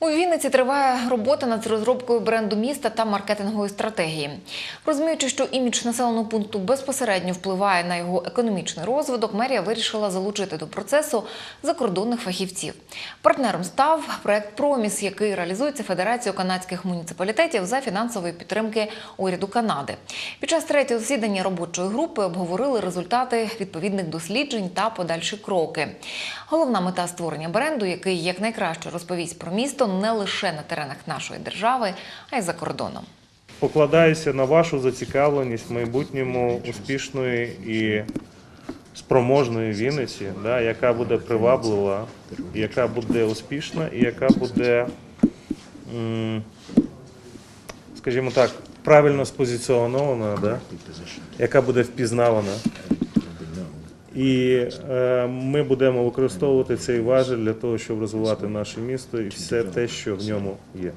У Вінниці триває робота над розробкою бренду міста та маркетингової стратегії. Розуміючи, що імідж населеного пункту безпосередньо впливає на його економічний розвиток, мерія вирішила залучити до процесу закордонних фахівців. Партнером став проект Проміс, який реалізується Федерацією канадських муніципалітетів за фінансової підтримки уряду Канади. Під час третього засідання робочої групи обговорили результати відповідних досліджень та подальші кроки. Головна мета створення бренду, який якнайкраще розповість про місто не лише на теренах нашої держави, а й за кордоном. Покладаюся на вашу зацікавленість в майбутньому успішної і спроможної Вінниці, да, яка буде приваблива, яка буде успішна і яка буде, скажімо так, правильно спозиціонована, да, яка буде впізнавана. І е, ми будемо використовувати цей важель для того, щоб розвивати наше місто і все те, що в ньому є.